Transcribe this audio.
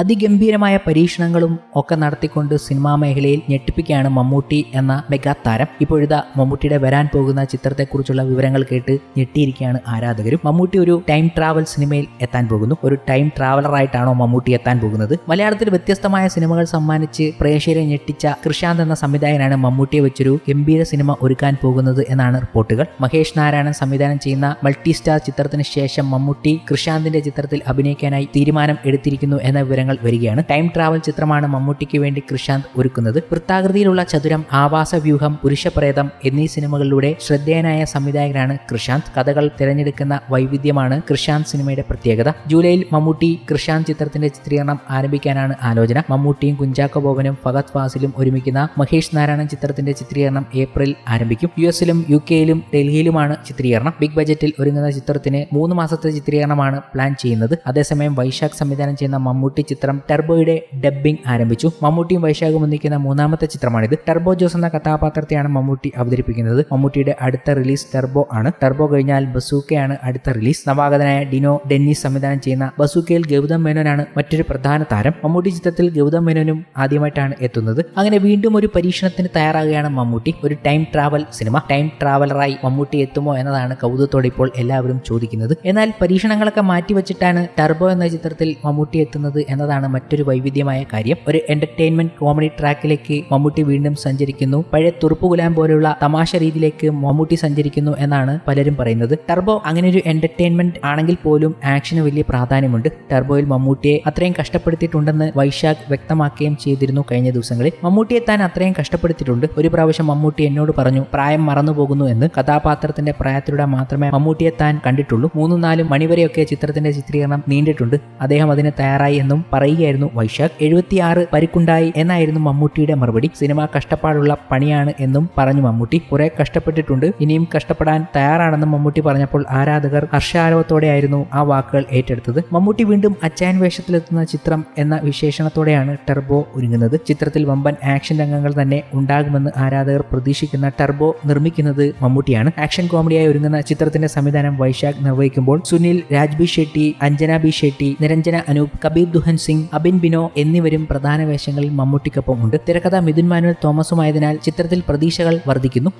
അതിഗംഭീരമായ പരീക്ഷണങ്ങളും ഒക്കെ നടത്തിക്കൊണ്ട് സിനിമാ മേഖലയിൽ ഞെട്ടിപ്പിക്കുകയാണ് മമ്മൂട്ടി എന്ന മെഗാ താരം. ഇപ്പോഴിതാ മമ്മൂട്ടിയുടെ വരാൻ പോകുന്ന ചിത്രത്തെക്കുറിച്ചുള്ള വിവരങ്ങൾ കേട്ട് ഞെട്ടിയിരിക്കുകയാണ് ആരാധകരും. മമ്മൂട്ടി ഒരു ടൈം ട്രാവൽ സിനിമയിൽ എത്താൻ പോകുന്നു. ഒരു ടൈം ട്രാവലറായിട്ടാണോ മമ്മൂട്ടി എത്താൻ പോകുന്നത്. മലയാളത്തിൽ വ്യത്യസ്തമായ സിനിമകൾ സമ്മാനിച്ച് പ്രേക്ഷകരെ ഞെട്ടിച്ച കൃഷാന്ത് എന്ന സംവിധായകനാണ് മമ്മൂട്ടിയെ വെച്ചൊരു ഗംഭീര സിനിമ ഒരുക്കാൻ പോകുന്നത് എന്നാണ് റിപ്പോർട്ടുകൾ. മഹേഷ് നാരായണൻ സംവിധാനം ചെയ്യുന്ന മൾട്ടി സ്റ്റാർ ചിത്രത്തിന് ശേഷം മമ്മൂട്ടി കൃഷാന്തിന്റെ ചിത്രത്തിൽ അഭിനയിക്കാനായി തീരുമാനം എടുത്തിരിക്കുന്നു എന്ന വിവരങ്ങൾ വരികയാണ്. ടൈം ട്രാവൽ ചിത്രമാണ് മമ്മൂട്ടിക്ക് വേണ്ടി കൃഷാന്ത് ഒരുക്കുന്നത്. വൃത്താകൃതിയിലുള്ള ചതുരം ആവാസ വ്യൂഹം പുരുഷപ്രേതം എന്നീ സിനിമകളിലൂടെ ശ്രദ്ധേയനായ സംവിധായകനാണ് കൃഷാന്ത് കഥകൾ തിരഞ്ഞെടുക്കുന്ന വൈവിധ്യമാണ് കൃഷാന്ത് സിനിമയുടെ പ്രത്യേകത. ജൂലൈയിൽ മമ്മൂട്ടി കൃഷാന്ത് ചിത്രത്തിന്റെ ചിത്രീകരണം ആരംഭിക്കാനാണ് ആലോചന. മമ്മൂട്ടിയും കുഞ്ചാക്കോ ബോബനും ഫഗത് ഫാസിലും ഒരുമിക്കുന്ന മഹേഷ് നാരായണൻ ചിത്രത്തിന്റെ ചിത്രീകരണം ഏപ്രിൽ ആരംഭിക്കും. യു എസിലും യു കെയിലും ഡൽഹിയിലുമാണ് ചിത്രീകരണം. ബിഗ് ബജറ്റിൽ ഒരുങ്ങുന്ന ചിത്രത്തിന് മൂന്ന് മാസത്തെ ചിത്രീകരണമാണ് പ്ലാൻ ചെയ്യുന്നത്. അതേസമയം വൈശാഖ് സംവിധാനം ചെയ്യുന്ന മമ്മൂട്ടി ചിത്രം ടെർബോയുടെ ഡബ്ബിംഗ് ആരംഭിച്ചു. മമ്മൂട്ടിയും വൈശാഖും ഒന്നിക്കുന്ന മൂന്നാമത്തെ ചിത്രമാണിത്. ടെർബോ ജോസ് എന്ന കഥാപാത്രത്തെയാണ് മമ്മൂട്ടി അവതരിപ്പിക്കുന്നത്. മമ്മൂട്ടിയുടെ അടുത്ത റിലീസ് ടെർബോ ആണ്. ടെർബോ കഴിഞ്ഞാൽ ബസൂക്കയാണ് അടുത്ത റിലീസ്. നവാഗതനായ ഡിനോ ഡെന്നിസ് സംവിധാനം ചെയ്യുന്ന ബസൂക്കയിൽ ഗൗതം മേനോനാണ് മറ്റൊരു പ്രധാന താരം. മമ്മൂട്ടി ചിത്രത്തിൽ ഗൗതം മേനോനും ആദ്യമായിട്ടാണ് എത്തുന്നത്. അങ്ങനെ വീണ്ടും ഒരു പരീക്ഷണത്തിന് തയ്യാറാകുകയാണ് മമ്മൂട്ടി. ഒരു ടൈം ട്രാവൽ സിനിമ. ടൈം ട്രാവലറായി മമ്മൂട്ടി എത്തുമോ എന്നതാണ് കൗതുകത്തോടെ ഇപ്പോൾ എല്ലാവരും ചോദിക്കുന്നത്. എന്നാൽ പരീക്ഷണങ്ങളൊക്കെ മാറ്റിവെച്ചിട്ടാണ് ടർബോ എന്ന ചിത്രത്തിൽ മമ്മൂട്ടി എത്തുന്നത് എന്നതാണ് മറ്റൊരു വൈവിധ്യമായ കാര്യം. ഒരു എന്റർടൈൻമെന്റ് കോമഡി ട്രാക്കിലേക്ക് മമ്മൂട്ടി വീണ്ടും സഞ്ചരിക്കുന്നു. പഴയ തുറുപ്പുകുലാം പോലെയുള്ള തമാശ രീതിയിലേക്ക് മമ്മൂട്ടി സഞ്ചരിക്കുന്നു എന്നാണ് പലരും പറയുന്നത്. ടർബോ അങ്ങനെ ഒരു എന്റർടൈൻമെന്റ് ആണെങ്കിൽ പോലും ആക്ഷന് വലിയ പ്രാധാന്യമുണ്ട്. ടർബോയിൽ മമ്മൂട്ടിയെ അത്രയും കഷ്ടപ്പെടുത്തിയിട്ടുണ്ടെന്ന് വൈശാഖ് വ്യക്തമാക്കുകയും ചെയ്തിരുന്നു കഴിഞ്ഞ ദിവസങ്ങളിൽ. മമ്മൂട്ടിയെ താൻ അത്രയും കഷ്ടപ്പെടുത്തിയിട്ടുണ്ട്. ഒരു പ്രാവശ്യം മമ്മൂട്ടി എന്നോട് പറഞ്ഞു പ്രായം മറന്നു പോകുന്നു എന്ന് കഥാപാത്രത്തിന്റെ പ്രായത്തിലൂടെ മാത്രമേ മമ്മൂട്ടിയെ താൻ കണ്ടിട്ടുള്ളൂ. മൂന്നും നാലും മണിവരെയൊക്കെ ചിത്രത്തിന്റെ ചിത്രീകരണം നീണ്ടിട്ടുണ്ട്. അദ്ദേഹം അതിന് തയ്യാറായി എന്നും പറയുകയായിരുന്നു. വൈശാഖ് എഴുപത്തിയാറ് പരിക്കുണ്ടായി എന്നായിരുന്നു മമ്മൂട്ടിയുടെ മറുപടി. സിനിമ കഷ്ടപ്പാടുള്ള പണിയാണ് എന്നും പറഞ്ഞു മമ്മൂട്ടി. കുറെ കഷ്ടപ്പെട്ടിട്ടുണ്ട്. ഇനിയും കഷ്ടപ്പെടാൻ തയ്യാറാണെന്നും മമ്മൂട്ടി പറഞ്ഞപ്പോൾ ആരാധകർ ഹർഷാരവത്തോടെയായിരുന്നു ആ വാക്കുകൾ ഏറ്റെടുത്തത്. മമ്മൂട്ടി വീണ്ടും അച്ചായൻ വേഷത്തിലെത്തുന്ന ചിത്രം എന്ന വിശേഷണത്തോടെയാണ് ടെർബോ ഒരുങ്ങുന്നത്. ചിത്രത്തിൽ വമ്പൻ ആക്ഷൻ രംഗങ്ങൾ തന്നെ ഉണ്ടാകുമെന്ന് ആരാധകർ പ്രതീക്ഷിക്കുന്ന ടെർബോ നിർമ്മിക്കുന്നത് മമ്മൂട്ടിയാണ്. ആക്ഷൻ കോമഡിയായി ഒരുങ്ങുന്ന ചിത്രത്തിന്റെ സംവിധാനം വൈശാഖ് നിർവഹിക്കുമ്പോൾ സുനിൽ രാജ്ബി ഷെട്ടി അഞ്ജന ബി ഷെട്ടി നിരഞ്ജന അനൂപ് കബീർ ദുഹൻ സിംഗ് അബിൻ ബിനോ എന്നിവരും പ്രധാന വേഷങ്ങളിൽ മമ്മൂട്ടിക്കൊപ്പം ഉണ്ട്. തിരക്കഥ മിഥുൻ മാനുവൽ തോമസുമായതിനാൽ ചിത്രത്തിൽ പ്രതീക്ഷകൾ വർദ്ധിക്കുന്നു.